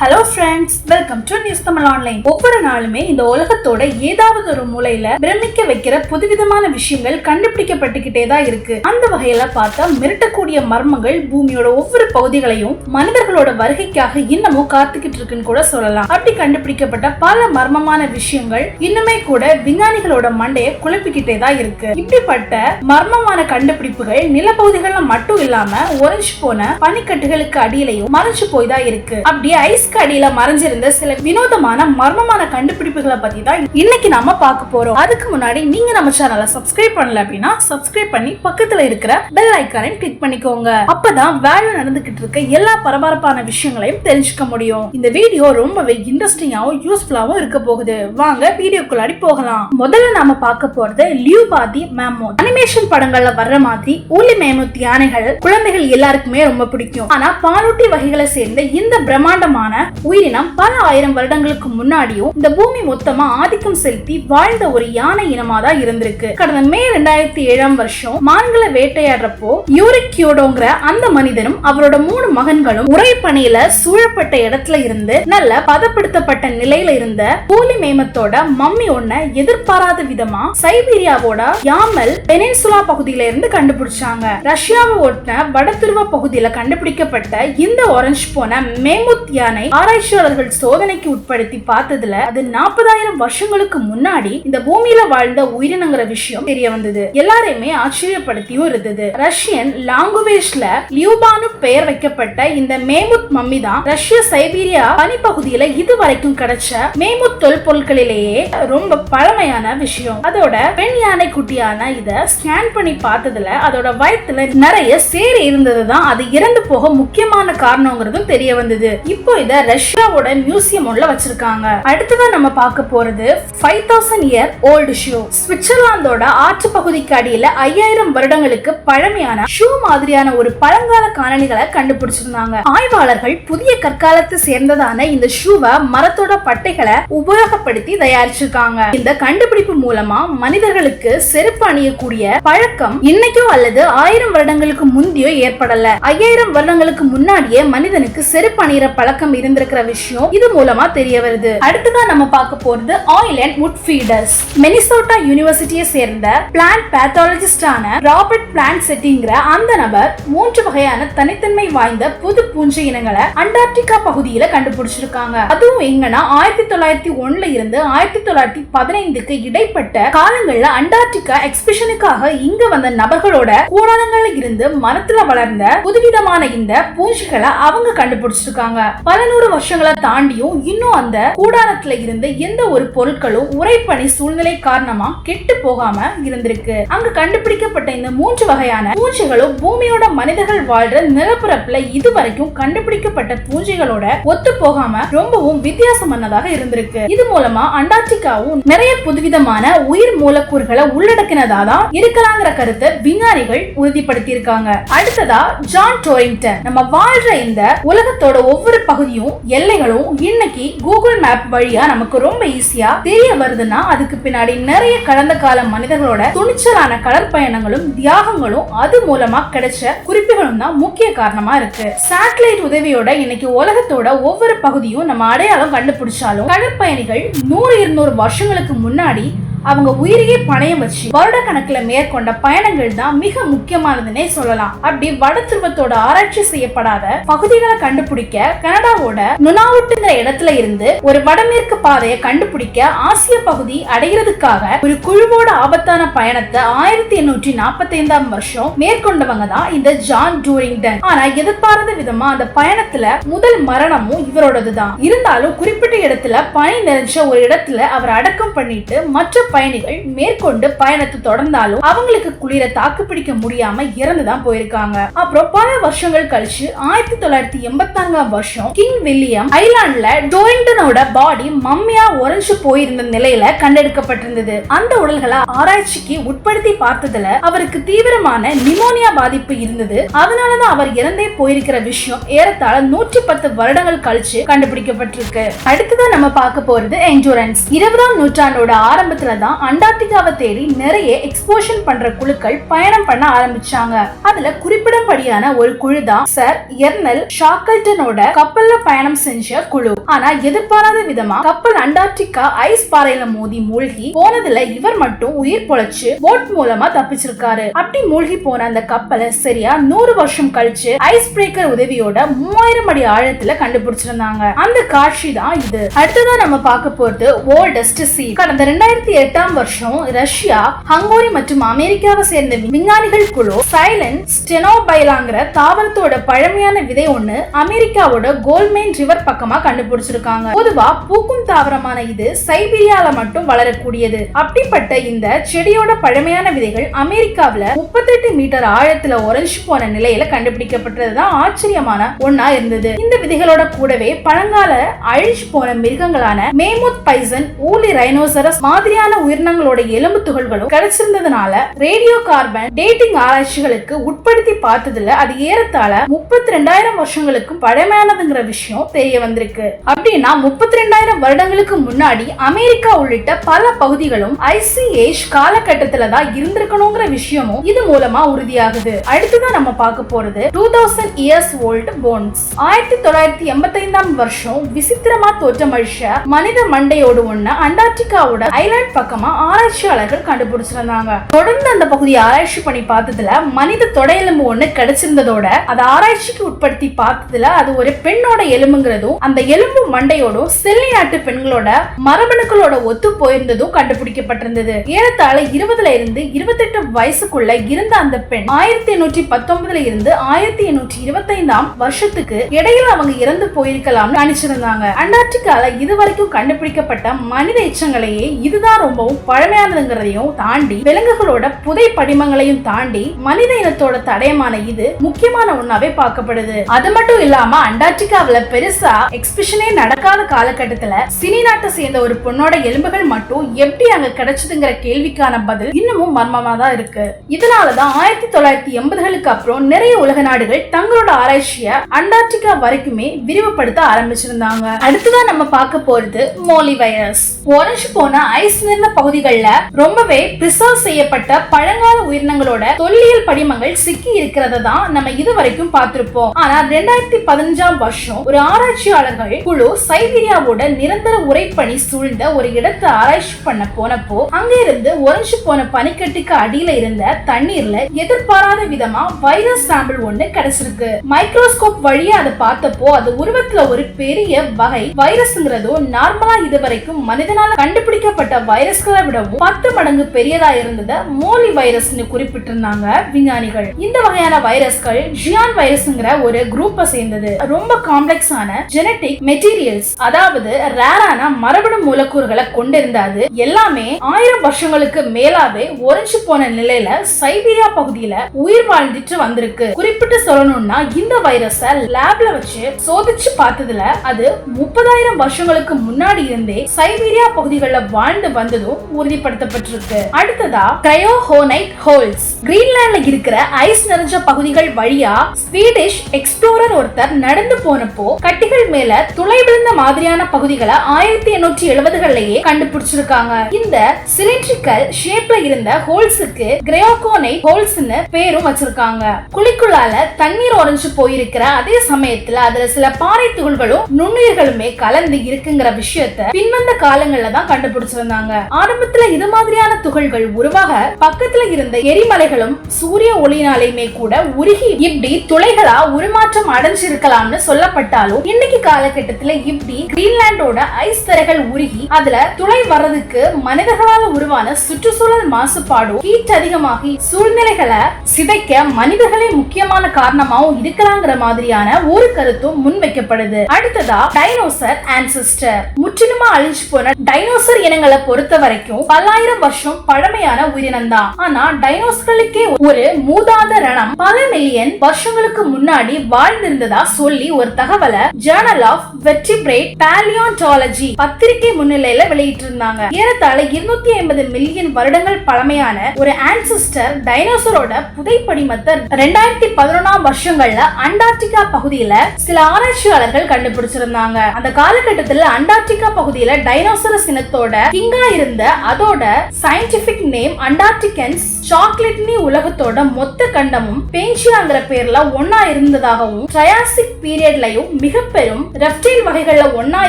Hello friends welcome to News Tamil online ஒவ்வொரு நாளுமே இந்த உலகத்தோட ஏதாவது ஒரு மூலையில பிரமிக்க வைக்கிற புதுவிதமான விஷயங்கள் கண்டுபிடிக்கப்பட்டுக்கிட்டே தான் இருக்கு. அந்த வகையில பார்த்தா மிரட்டக்கூடிய மர்மங்கள் பூமியோட ஒவ்வொரு பகுதிகளையும் மனிதர்களோட வருகைக்காக இன்னமும் காத்துக்கிட்டு இருக்குன்னு கூட சொல்லலாம். அப்படி கண்டுபிடிக்கப்பட்ட பல மர்மமான விஷயங்கள் இன்னுமே கூட விஞ்ஞானிகளோட மண்டையை குழப்பிக்கிட்டே தான் இருக்கு. இப்படிப்பட்ட மர்மமான கண்டுபிடிப்புகள் நிலப்பகுதிகள்ல மட்டும் இல்லாம உறைஞ்சு போன பனிக்கட்டுகளுக்கு அடியிலையும் மறைஞ்சு போய் தான் இருக்கு. அப்படி ஐஸ்க்கு அடியில மறைஞ்சிருந்த சில வினோதமான மர்மமான கண்டுபிடிப்புகளை பத்தி தான் இன்னைக்கு நாம பார்க்க போறோம். அதுக்கு முன்னாடி நீங்க நம்ம சேனலை சப்ஸ்கிரைப் பண்ணல அப்படின்னா சப்ஸ்கிரைப் பண்ணி பக்கத்துல இருக்கிற பெல் ஐக்கானையும் கிளிக் பண்ணிக்கோங்க. அப்பதான் வேலை நடந்துகிட்டு இருக்க எல்லா பரபரப்பான விஷயங்களையும் தெரிஞ்சுக்க முடியும். இந்த வீடியோ ரொம்பவே இன்ட்ரெஸ்டிங்காவும் யூஸ்ஃபுல்லாவும் இருக்க போகுது. வாங்க வீடியோக்குள்ளாடி போகலாம். முதல்ல நாம பார்க்க போறது லியூபாதி மேமோ. அனிமேஷன் படங்கள்ல வர்ற மாதிரி ஊலி மேமோத் யானைகள் குழந்தைகள் எல்லாருக்குமே ரொம்ப பிடிக்கும். ஆனா பாலூட்டி வகைகளை சேர்ந்த இந்த பிரம்மாண்டமான உயிரினம் பல ஆயிரம் வருடங்களுக்கு முன்னாடியும் இந்த பூமி மொத்தமா ஆதிக்கம் செலுத்தி வாழ்ந்த ஒரு யானை இனமா தான் இருந்திருக்கு. கடந்த மே ரெண்டாயிரத்தி ஏழாம் வருஷம் மான்களை வேட்டையாடுறப்போ யூரிக்யோடோங்கிற அந்த மனிதனும் அவரோட மூணு மகன்களும் உரைப்பணியில சூழப்பட்ட இடத்துல இருந்து நல்ல பதப்படுத்தப்பட்ட நிலையில இருந்த பூலி மேமத்தோட மம்மி ஒன்ன எதிர்பாராத விதமா சைபீரியாவோட யாமல் பெனின்சுலா பகுதியில இருந்து கண்டுபிடிச்சாங்க. ரஷ்யாவை ஒட்டின வடதுருவ பகுதியில கண்டுபிடிக்கப்பட்ட இந்த ஒரஞ்சு போன மேமுத் யானை ஆராய்ச்சியாளர்கள் சோதனைக்கு உட்படுத்தி பார்த்ததுல அது நாற்பதாயிரம் வருஷங்களுக்கு முன்னாடி இந்த பூமியில வாழ்ந்த உயிரினங்கிற விஷயம் தெரிய வந்தது. எல்லாரையுமே ஆச்சரியப்படுத்தியும் இருந்தது. ரஷ்யன் லாங்குவேஜ்ல லியூபானு பெயர் வைக்கப்பட்ட இந்த மேமுத் மம்மி தான் ரஷ்ய சைபீரியா பனிப்பகுதியில இதுவரைக்கும் கிடைச்ச மேமுத் தொல்பொருட்களிலேயே ரொம்ப பழமையான விஷயம். அதோட பெண் யானை குட்டியான இத ஸ்கேன் பண்ணி பார்த்ததுல அதோட வயத்துல நிறைய சேர் இருந்தது தான் அது இறந்து போக முக்கியமான காரணங்கிறதும் தெரிய வந்தது. இப்போ இத ரஷ்யாவோட மியூசியம் உள்ள வச்சிருக்காங்க. அடுத்ததான் நம்ம பார்க்க போறது five thousand year old shoe சுவிட்சர்லாந்தோட ஆற்று பகுதிக்கு அடியில ஐயாயிரம் வருடங்களுக்கு பழமையான ஷூ மாதிரியான ஒரு பழங்கால காலணிகளை கண்டுபிடிச்சிருந்தாங்க. ஆய்வாளர்கள் புதிய கற்காலத்தை சேர்ந்ததான இந்த ஷூவை மரத்தோட பட்டைகளை உபயோகப்படுத்தி தயாரிச்சிருக்காங்க. இந்த கண்டுபிடிப்பு மூலமா மனிதர்களுக்கு செருப்பு அணியக்கூடிய பழக்கம் இன்னைக்கோ அல்லது ஆயிரம் வருடங்களுக்கு முந்தியோ ஏற்படல. ஐயாயிரம் வருடங்களுக்கு முன்னாடியே மனிதனுக்கு செருப்பு அணியிற பழக்கம் இருந்து இருந்திருக்கிற விஷயம் இது மூலமா தெரிய வருது. அடுத்ததான் நம்ம பார்க்க போறது oil and wood feeders. Minnesota யூனிவர்சிட்டியை சேர்ந்த பிளான்ட் பேத்தாலஜிஸ்டான ராபர்ட் பிளான்ட் செட்டிங்கிற அந்த நபர் மூன்று வகையான தனித்தன்மை வாய்ந்த புது பூஞ்சை இனங்களை அண்டார்டிகா பகுதியில கண்டுபிடிச்சிருக்காங்க. அதுவும் எங்கன்னா ஆயிரத்தி தொள்ளாயிரத்தி ஒண்ணுல இருந்து ஆயிரத்தி தொள்ளாயிரத்தி பதினைந்துக்கு இடைப்பட்ட காலங்கள்ல அண்டார்டிகா எக்ஸ்பிஷனுக்காக இங்க வந்த நபர்களோட கூடாரங்கள்ல இருந்து மரத்துல வளர்ந்த புதுவிதமான இந்த பூஞ்சைகளை அவங்க கண்டுபிடிச்சிருக்காங்க. பல பலநூறு வருஷங்களை தாண்டியும் இன்னும் அந்த கூடாரத்துல இருந்து எந்த ஒரு பொருட்களும் உரைப்பணி சூழ்நிலை காரணமா கெட்டு போகாம இருந்திருக்கு. அங்க கண்டுபிடிக்கப்பட்ட இந்த மூன்று வகையான பூஞ்சைகளும் பூமியோட மனிதர்கள் வாழ்ற நிலப்பரப்புல இதுவரைக்கும் கண்டுபிடிக்கப்பட்ட பூஞ்சைகளோட ஒத்து போகாம ரொம்பவும் வித்தியாசமானதாக இருந்திருக்கு. இது மூலமா அண்டார்டிகாவும் நிறைய புதுவிதமான உயிர் மூலக்கூறுகளை உள்ளடக்கினதா தான் இருக்கலாங்கிற கருத்தை விஞ்ஞானிகள் உறுதிப்படுத்தி இருக்காங்க அடுத்ததா ஜான் டோரிங்டன் நம்ம வாழ்ற இந்த உலகத்தோட ஒவ்வொரு பகுதியும் எல்லைகளும் இன்னைக்கு கூகுள் மேப் வழியா நமக்கு ரொம்ப ஈஸியா தெரிய வருதுன்னா அதுக்கு பின்னாடி நிறைய கடந்த கால மனிதர்களோட துணிச்சலான கடற்பயணங்களும் தியாகங்களும் அது மூலமா கிடைச்ச குறிப்புகளும் தான் முக்கிய காரணமா இருக்கு. சேட்டலைட் உதவியோட இன்னைக்கு உலகத்தோட ஒவ்வொரு பகுதியும் நம்ம அடையாளம் கண்டுபிடிச்சாலும் கடற்பயணிகள் நூறு இருநூறு வருஷங்களுக்கு முன்னாடி அவங்க உயிரையே பணையம் வச்சு வருடக்கணக்குல மேற்கொண்ட பயணங்கள் தான் மிக முக்கியமானதுன்னே சொல்லலாம். அப்படி வட துருவத்தோட ஆராய்ச்சி செய்யப்படாத பகுதிகளை கண்டுபிடிக்க கனடாவோட நுனாவுட்டுங்கிற இடத்துல இருந்து ஒரு வடமேற்கு பாதையை கண்டுபிடிக்க ஆசிய பகுதி அடைகிறதுக்காக ஒரு குழுவோட ஆபத்தான பயணத்தை ஆயிரத்தி எண்ணூற்றி நாற்பத்தி ஐந்தாம் வருஷம் மேற்கொண்டவங்க தான் இந்த ஜான் டூரிங்டன். ஆனா எதிர்பாராத விதமா அந்த பயணத்துல முதல் மரணமும் இவரோடது தான் இருந்தாலும் குறிப்பிட்ட இடத்துல பனி நிறைஞ்ச ஒரு இடத்துல அவர் அடக்கம் பண்ணிட்டு மற்ற பயணிகள் மேற்கொண்டு பயணத்தை தொடர்ந்தாலும் அவங்களுக்கு குளிர தாக்கு பிடிக்க முடியாம இறந்துதான் போயிருக்காங்க. அப்புறம் பல வருஷங்கள் கழிச்சு ஆயிரத்தி தொள்ளாயிரத்தி எண்பத்தாங்காம் வருஷம் கிங் வில்லியம் ஐலாண்ட்ல டோரிங்டனோட பாடி மம்மியா உறைஞ்சு போயிருந்த நிலையில கண்டெடுக்கப்பட்டிருந்தது. அந்த உடல்களை ஆராய்ச்சிக்கு உட்படுத்தி பார்த்ததுல அவருக்கு தீவிரமான நிமோனியா பாதிப்பு இருந்தது. அதனாலதான் அவர் இறந்தே போயிருக்கிற விஷயம் ஏறத்தாழ நூற்றி பத்து வருடங்கள் கழிச்சு கண்டுபிடிக்கப்பட்டிருக்கு. அடுத்ததான் நம்ம பார்க்க போறது என்ஜூரன்ஸ் இருபதாம் நூற்றாண்டோட ஆரம்பத்துல தான் அண்டார்டிகாவை தேடி நிறைய எக்ஸ்போஷன் பண்ற குழுக்கள் பயணம் பண்ண ஆரம்பிச்சாங்க. அதுல குறிப்பிடப்படியான ஒரு குழு தான் சர் எர்னல் ஷாக்கல்டனோட கப்பல்ல பயணம் செஞ்ச குழு. ஆனா எதிர்பாராத விதமா கப்பல் அண்டார்டிகா ஐஸ் பாறையில மோதி மூழ்கி போனதுல இவர் மட்டும் உயிர் பொழைச்சு போட் மூலமா தப்பிச்சிருக்காரு. அப்படி மூழ்கி போன அந்த கப்பலை சரியா நூறு வருஷம் கழிச்சு ஐஸ் பிரேக்கர் உதவியோட மூவாயிரம் அடி ஆழத்துல கண்டுபிடிச்சிருந்தாங்க. அந்த காட்சி தான் இது. அடுத்ததா நம்ம பார்க்க போறது ஓல்டஸ்ட் சி கடந்த ரெண்டாயிரத்தி எட்டாம் வருஷம் ரஷ்யா ஹங்கோரி மற்றும் அமெரிக்காவை சேர்ந்த விஞ்ஞானிகள் குழு சைலண்ட் ஸ்டெனோபைலாங்கிற தாவரத்தோட பழமையான விதை ஒண்ணு அமெரிக்காவோட கோல்மெயின் ரிவர் பக்கமா கண்டுபிடிச்சிருக்காங்க. பொதுவா பூக்கும் தாவரமான இது சைபீரியால மட்டும் வளரக்கூடியது. அப்படிப்பட்ட இந்த செடியோட பழமையான விதைகள் அமெரிக்காவுல முப்பத்தெட்டு மீட்டர் ஆழத்துல உறைஞ்சு போன நிலையில கண்டுபிடிக்கப்பட்டதுதான் ஆச்சரியமான ஒன்னா இருந்தது. இந்த விதைகளோட கூடவே பழங்கால அழிஞ்சு போன மிருகங்களான மேமுத் பைசன் ஊலி ரைனோசரஸ் மாதிரியான உயிரினங்களோட எலும்பு துகள்களும் கிடைச்சிருந்ததுனால ரேடியோ கார்பன் டேட்டிங் ஆராய்ச்சிகளுக்கு உட்படுத்தி பார்த்ததுல அது ஏறத்தாழ முப்பத்தி ரெண்டாயிரம் வருஷங்களுக்கும் பழமையானதுங்கிற விஷயம் தெரிய வந்திருக்கு. அப்படின்னா முப்பத்தி ரெண்டாயிரம் வருடங்களுக்கு முன்னாடி அமெரிக்கா உள்ளிட்ட பல பகுதிகளும் ஐசி ஏஜ் காலகட்டத்துல தான் இருந்திருக்கணுங்கிற விஷயமும் இது மூலமா உறுதியாகுது. அடுத்ததான் நம்ம பார்க்க போறது two thousand years old bones. ஆயிரத்தி தொள்ளாயிரத்தி எண்பத்தைந்தாம் வருஷம் விசித்திரமா தோற்றமழிச்ச மனித மண்டையோடு ஒண்ணு அண்டார்டிகாவோட ஐலாண்ட் பக்கம் ஆராய்ச்சியாளர்கள் கண்டுபிடிச்சிருந்தாங்க. தொடர்ந்து அந்த பகுதியை ஆராய்ச்சி பண்ணி பார்த்ததுல மனித தொடையெலும்பு ஒண்ணு கிடைச்சிருந்ததோட அதை ஆராய்ச்சிக்கு உட்படுத்தி பார்த்ததுல அது ஒரு பெண்ணோட எலும்புங்கிறதும் அந்த எலும்பு மண்டையோடும் செல்லி நாட்டு பெண்களோட மரபணுக்களோட ஒத்து போயிருந்ததும் கண்டுபிடிக்கப்பட்டிருந்தது. ஏறத்தாழ இருபதுல இருந்து இருபத்தெட்டு வயசுக்குள்ள இருந்த அந்த பெண் ஆயிரத்தி எண்ணூற்றி பத்தொன்பதுல இருந்து ஆயிரத்தி எண்ணூற்றி இருபத்தைந்தாம் வருஷத்துக்கு இடையில அவங்க இறந்து போயிருக்கலாம்னு நினைச்சிருந்தாங்க. அண்டார்டிகால இதுவரைக்கும் கண்டுபிடிக்கப்பட்ட மனித எச்சங்களையே இதுதான் ரொம்ப ரொம்பவும் பழமையானதுங்கிறதையும் தாண்டி விலங்குகளோட புதை படிமங்களையும் தாண்டி மனித இனத்தோட தடயமான இது முக்கியமான ஒன்னாவே பார்க்கப்படுது. அது மட்டும் இல்லாம அண்டார்டிகாவில பெருசா எக்ஸ்பிஷனே நடக்காத காலகட்டத்துல சினி நாட்டை சேர்ந்த ஒரு பொண்ணோட எலும்புகள் மட்டும் எப்படி அங்க கிடைச்சதுங்கிற கேள்விக்கான பதில் இன்னமும் மர்மமா தான் இருக்கு. இதனாலதான் ஆயிரத்தி தொள்ளாயிரத்தி எண்பதுகளுக்கு அப்புறம் நிறைய உலக நாடுகள் தங்களோட ஆராய்ச்சிய அண்டார்டிகா வரைக்குமே விரிவுபடுத்த ஆரம்பிச்சிருந்தாங்க. அடுத்ததான் நம்ம பார்க்க போறது மோலி வைரஸ் உறைஞ்சு போன ஐஸ் நிறைந்த பகுதிகளில் ரொம்பவே பிரிசர்வ் செய்யப்பட்ட பழங்கால உயிரினங்களோட தொல்லியல் படிமங்கள் சிக்கி இருக்கிறத தான் நம்ம இதுவரைக்கும் பார்த்திருப்போம். ஆனா ரெண்டாயிரத்தி பதினஞ்சாம் வருஷம் ஒரு ஆராய்ச்சியாளர்கள் குழு சைபீரியாவோட நிரந்தர உரைப்பணி சூழ்ந்த ஒரு இடத்தை ஆராய்ச்சி பண்ண போனப்போ அங்க இருந்து உறைஞ்சு போன பனிக்கட்டுக்கு அடியில இருந்த தண்ணீர்ல எதிர்பாராத விதமா வைரஸ் சாம்பிள் ஒண்ணு கிடைச்சிருக்கு. மைக்ரோஸ்கோப் வழியா அதை பார்த்தப்போ அது உருவத்துல ஒரு பெரிய வகை வைரஸ்ங்கிறதும் நார்மலா இதுவரைக்கும் மனிதனால கண்டுபிடிக்கப்பட்ட வைரஸ்களை விடவும் பத்து மடங்கு பெரியதா இருந்தத மோலி வைரஸ்னு குறிப்பிட்டிருந்தாங்க விஞ்ஞானிகள். இந்த வகையான வைரஸ்கள் ஜியான் வைரஸ்ங்கிற ஒரு குரூப்பை சேர்ந்தது. ரொம்ப காம்ப்ளெக்ஸான ஜெனட்டிக் மெட்டீரியல்ஸ் அதாவது ரேரான மரபணு மூலக்கூறுகளை கொண்டிருந்தது. எல்லாமே ஆயிரம் வருஷங்களுக்கு மேலாவே உறைஞ்சு போன நிலையில சைபீரியா பகுதியில உயிர் வாழ்ந்துட்டு வந்திருக்கு. குறிப்பிட்டு சொல்லணும்னா இந்த வைரஸ லேப்ல வச்சு சோதிச்சு பார்த்ததுல அது முப்பதாயிரம் வருஷங்களுக்கு முன்னாடி இருந்தே சைபீரியா பகுதிகளில் வாழ்ந்து வந்ததும் உறுதிப்படுத்தப்பட்டிருக்கு. அடுத்ததா கிரையோஹோனைட் ஹோல்ஸ் கிரீன்லாண்ட்ல இருக்கிற ஐஸ் நிறைஞ்ச பகுதிகள் வழியா ஸ்வீடிஷ் எக்ஸ்ப்ளோரர் ஒருத்தர் நடந்து போனப்போ கட்டிகள் மேல துளை விழுந்த மாதிரியான பகுதிகளை ஆயிரத்தி எண்ணூற்றி எழுபதுகள்லயே கண்டுபிடிச்சிருக்காங்க. இந்த சிலிண்ட்ரிக்கல் ஷேப்ல இருந்த ஹோல்ஸுக்கு கிரையோகோனைட் ஹோல்ஸ்னு பேரும் வச்சிருக்காங்க. குழிக்குள்ளால தண்ணீர் உறைஞ்சு போயிருக்கிற அதே சமயத்துல அதுல சில பாறை துகள்களும் நுண்ணுயிர்களுமே கலந்து இருக்குங்கிற விஷயத்த பின்வந்த காலங்கள்ல தான் கண்டுபிடிச்சிருந்தாங்க. ஆரம்பத்துல இது மாதிரியான துகள்கள் உருவாக பக்கத்துல இருந்த எரிமலைகளும் சூரிய ஒளியினாலையுமே கூட உருகி இப்படி துளைகளா உருமாற்றம் அடைஞ்சிருக்கலாம்னு சொல்லப்பட்டாலும் இன்னைக்கு காலகட்டத்துல இப்படி கிரீன்லாண்டோட ஐஸ் தரைகள் உருகி அதுல துளை வர்றதுக்கு மனிதர்களால் உருவான சுற்றுச்சூழல் மாசுபாடும் ஹீட் அதிகமாகி சூழ்நிலைகளை சிதைக்க மனிதர்களே முக்கியமான காரணமாவும் இருக்கலாங்கிற மாதிரியான ஒரு கருத்தும் முன்வைக்கப்படுது. அடுத்ததா டைனோசர் ஆன்சிஸ்டர் முற்றிலுமா அழிஞ்சு போன டைனோசர் இனங்களை பொறுத்த வரைக்கும் பல்லாயிரம் வருஷம் பழமையான உயிரினம் தான் ஆனா டைனோஸ்களுக்கே ஒரு மூதாத ரணம் பல மில்லியன் வருஷங்களுக்கு முன்னாடி வாழ்ந்திருந்ததா சொல்லி ஒரு தகவலை ஜேர்னல் ஆஃப் வெற்றிபிரேட் பேலியோன்டாலஜி பத்திரிகை முன்னிலையில வெளியிட்டு இருந்தாங்க ஏறத்தாழ இருநூத்தி ஐம்பது மில்லியன் வருடங்கள் பழமையான ஒரு ஆன்சிஸ்டர் டைனோசரோட புதைப்படிமத்தை ரெண்டாயிரத்தி பதினொன்னாம் வருஷங்கள்ல அண்டார்டிகா பகுதியில சில ஆராய்ச்சியாளர்கள் கண்டுபிடிச்சிருந்தாங்க. அந்த காலகட்டத்துல அண்டார்டிகா பகுதியில டைனோசரஸ் இனத்தோட கிங்கா இருந்த இருந்த அதோட சயின்டிபிக் நேம் அண்டார்டிகன்ஸ் சாக்லேட்னி உலகத்தோட மொத்த கண்டமும் பேன்ஷியாங்கிற பேர்ல ஒன்னா இருந்ததாகவும் ட்ரையாசிக் பீரியட்லயும் மிக பெரும் ரெப்டைல் வகைகள்ல ஒன்னா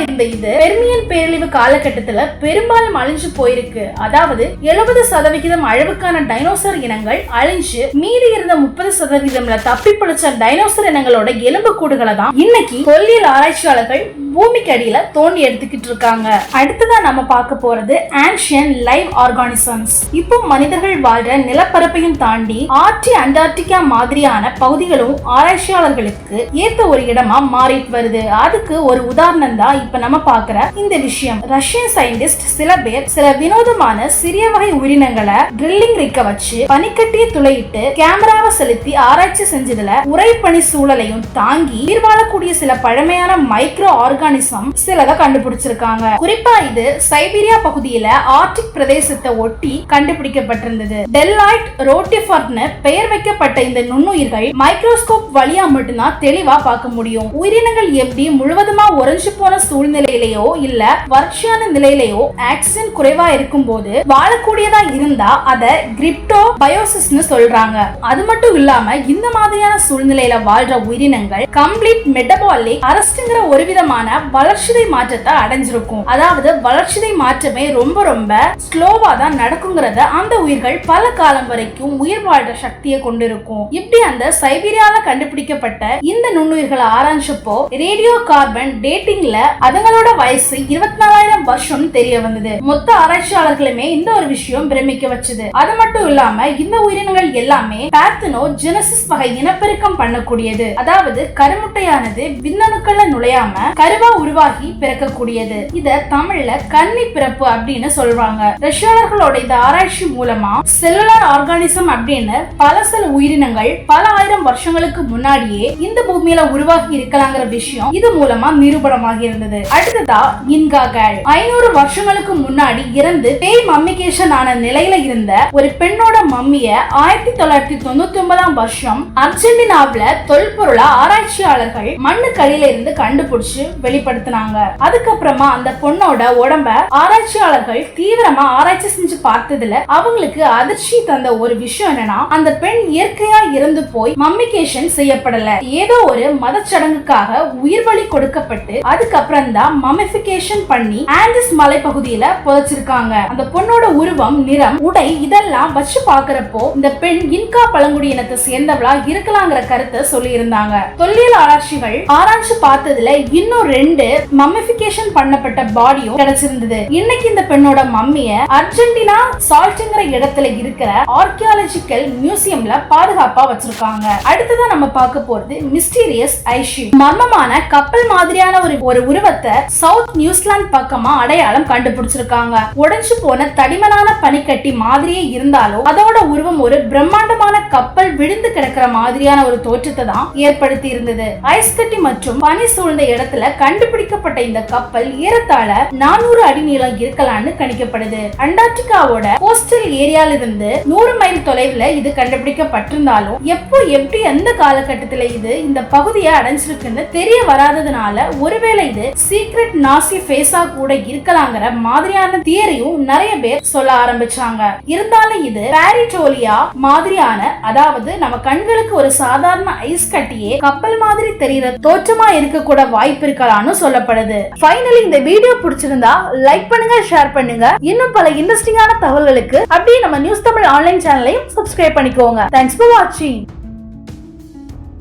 இருந்த இது பெர்மியன் பேரழிவு காலகட்டத்துல பெரும்பாலும் அழிஞ்சு போயிருக்கு. அதாவது எழுபது சதவிகிதம் அளவுக்கான டைனோசர் இனங்கள் அழிஞ்சு மீதி இருந்த முப்பது சதவிகிதம்ல தப்பி பிடிச்ச டைனோசர் இனங்களோட எலும்பு கூடுகளை தான் இன்னைக்கு தொல்லியல் ஆராய்ச்சியாளர்கள் பூமிக்கு அடியில தோண்டி எடுத்துக்கிட்டு இருக்காங்க. அடுத்ததான் நம்ம பார்க்க போறது ஆன்ஷியன் லைவ் ஆர்கானிசம்ஸ் இப்போ மனிதர்கள் வாழ்ற நிலப்பரப்பையும் தாண்டி ஆர்டி அண்டார்டிகா மாதிரியான பகுதிகளும் ஆராய்ச்சியாளர்களுக்கு ஏத்த ஒரு இடமா மாறிட்டு வருது. அதுக்கு ஒரு உதாரணம் தான் இப்ப நம்ம பாக்குற இந்த விஷயம். ரஷ்யன் சயின்டிஸ்ட் சில பேர் சில வினோதமான சிறிய வகை உயிரினங்களை ட்ரில்லிங் ரிக்க வச்சு பனிக்கட்டியை துளையிட்டு கேமராவை செலுத்தி ஆராய்ச்சி செஞ்சதுல உரைப்பணி சூழலையும் தாங்கி உயிர் வாழக்கூடிய சில பழமையான மைக்ரோ ஆர்கானிசம் சிலதை கண்டுபிடிச்சிருக்காங்க. குறிப்பா இது சைபீரியா பகுதியில ஆர்டிக் பிரதேசத்தை ஒட்டி கண்டுபிடிக்கப்பட்டிருந்தது. டெல்லாய்ட் ரோட்டிஃபர்னர் பெயர் வைக்கப்பட்ட இந்த நுண்ணுயிர்கள் மைக்ரோஸ்கோப் வழியா மட்டும்தான் தெளிவா பார்க்க முடியும். உயிரினங்கள் எப்படி முழுவதுமா உறைஞ்சு போன சூழ்நிலையிலேயோ இல்ல வறட்சியான நிலையிலேயோ ஆக்சிஜன் குறைவா இருக்கும் போது வாழக்கூடியதா இருந்தா அத கிரிப்டோ பயோசிஸ்னு சொல்றாங்க. அது மட்டும் இல்லாம இந்த மாதிரியான சூழ்நிலையில வாழ்ற உயிரினங்கள் கம்ப்ளீட் மெட்டபாலிக் அரஸ்ட்ங்கிற ஒரு விதமான வளர்ச்சிதை மாற்றத்தை அடைஞ்சிருக்கும். அதாவது வளர்ச்சிதை மாற்றமே ரொம்ப ரொம்ப ஸ்லோவா தான் நடக்குங்கிறத அந்த உயிர்கள் பல காலம் வரைக்கும் உயிர் வாழ்ற சக்தியை கொண்டிருக்கும். இப்படி அந்த சைபீரியால கண்டுபிடிக்கப்பட்ட இந்த நுண்ணுயிர்களை ஆராய்ச்சப்போ ரேடியோ கார்பன் டேட்டிங்ல அதுங்களோட வயசு இருபத்தி நாலாயிரம் வருஷம் தெரிய வந்தது. மொத்த ஆராய்ச்சியாளர்களுமே இந்த ஒரு விஷயம் பிரமிக்க வச்சது. அது மட்டும் இல்லாம இந்த உயிரினங்கள் எல்லாமே பேத்தனோ ஜெனசிஸ் வகை இனப்பெருக்கம் பண்ணக்கூடியது. அதாவது கருமுட்டையானது விண்ணணுக்கள்ல நுழையாம கருவா உருவாகி பிறக்கக்கூடியது. இத தமிழ்ல கன்னி பிறப்பு அப்படின்னு சொல்றாங்க ரஷ்யாளர்களோட இந்த ஆராய்ச்சி மூலமா செல்லுலார் ஆர்கானிசம் அப்படின்னு பல சில உயிரினங்கள் பல ஆயிரம் வருஷங்களுக்கு முன்னாடியே இந்த பூமியில உருவாகி இருக்கலாங்கிற விஷயம் இது மூலமா நிரூபணமாக இருந்தது. அடுத்ததா இன்கா கேள் ஐநூறு வருஷங்களுக்கு முன்னாடி இறந்து பேய் மம்மிகேஷன் ஆன நிலையில இருந்த ஒரு பெண்ணோட மம்மிய ஆயிரத்தி தொள்ளாயிரத்தி தொண்ணூத்தி ஒன்பதாம் வருஷம் அர்ஜென்டினாவுல தொல்பொருளா ஆராய்ச்சியாளர்கள் மண்ணுக்கடியில இருந்து கண்டுபிடிச்சு வெளிப்படுத்தினாங்க. அதுக்கப்புறமா அந்த பொண்ணோட உடம்ப ஆராய்ச்சியாளர்கள் தீவிரமா ஆராய்ச்சி செஞ்சு பார்த்ததுல அவங்களுக்கு அதிர்ச்சி தந்த ஒரு விஷயம் என்னன்னா அந்த பெண் இயற்கையா இறந்து போய் மம்மிகேஷன் செய்யப்படல. ஏதோ ஒரு மதச்சடங்குக்காக உயிர் பலி கொடுக்கப்பட்டு அதுக்கப்புறம் தான் மமிபிகேஷன் பண்ணி ஆண்டிஸ் மலைப்பகுதியில புதைச்சிருக்காங்க. அந்த பொண்ணோட உருவம் நிறம் உடை இதெல்லாம் வச்சு பாக்குறப்போ இந்த பெண் இன்கா பழங்குடியினத்தை சேர்ந்தவளா இருக்கலாங்கிற கருத்தை சொல்லி இருந்தாங்க தொல்லியல் ஆராய்ச்சிகள் ஆராய்ச்சி பார்த்ததுல இன்னும் ரெண்டு மம்மிபிகேஷன் பண்ணப்பட்ட பாடியும் கிடைச்சிருந்தது. இன்னைக்கு இந்த பெண்ணோட மம்மிய அர்ஜென்டினா சால்ட்ங்கிற இடத்துல இருக்கிற ஆர்கியாலஜிக்கல் மியூசியம்ல பாதுகாப்பா வச்சிருக்காங்க. அடுத்ததா நம்ம பார்க்க போறது மிஸ்டீரியஸ் ஐஷி. மர்மமான கப்பல் மாதிரியான ஒரு ஒரு உருவத்தை சவுத் நியூசிலாந்து பக்கமா அடையாளம் கண்டுபிடிச்சிருக்காங்க. உடைஞ்சு போன தடிமனான பனிக்கட்டி மாதிரியே இருந்தாலும் அதோட உருவம் ஒரு பிரம்மாண்டமான கப்பல் விழுந்து கிடக்கிற மாதிரியான ஒரு தோற்றத்தை தான் ஏற்படுத்தி இருந்தது. ஐஸ் கட்டி மற்றும் பனி சூழ்ந்த இடத்துல கண்டுபிடிக்கப்பட்ட இந்த கப்பல் ஏறத்தாழ நானூறு அடி நீளம் இருக்கலாம்னு கணிக்கப்படுது. அண்டார்டிகாவோட கோஸ்டல் ஏரியால இருந்து நூறு மைல் தொலைவில் இது கண்டுபிடிக்கப்பட்டிருந்தாலும் எப்போ எப்படி எந்த காலகட்டத்தில் இது இந்த பகுதியை அடைஞ்சிருக்குன்னு தெரிய வராததுனால ஒருவேளை இது சீக்ரெட் நாசி ஃபேஸா கூட இருக்கலாங்கிற மாதிரியான தியரியும் நிறைய பேர் சொல்ல ஆரம்பிச்சாங்க. இருந்தாலும் இது பாரிட்டோலியா மாதிரியான அதாவது நம்ம கண்களுக்கு ஒரு சாதாரண ஐஸ் கட்டியே கப்பல் மாதிரி தெரியற தோற்றமா இருக்க கூட வாய்ப்பு இருக்கலாம்னு சொல்லப்படுது. ஃபைனலி இந்த வீடியோ பிடிச்சிருந்தா லைக் பண்ணுங்க ஷேர் பண்ணுங்க. இன்னும் பல இன்ட்ரெஸ்டிங்கான தகவல்களுக்கு அப்படியே நம்ம நியூஸ் தமிழ் ஆன்லைன் சேனலையும் சப்ஸ்கிரைப் பண்ணிக்கோங்க. தேங்க்ஸ் ஃபார் வாட்சிங்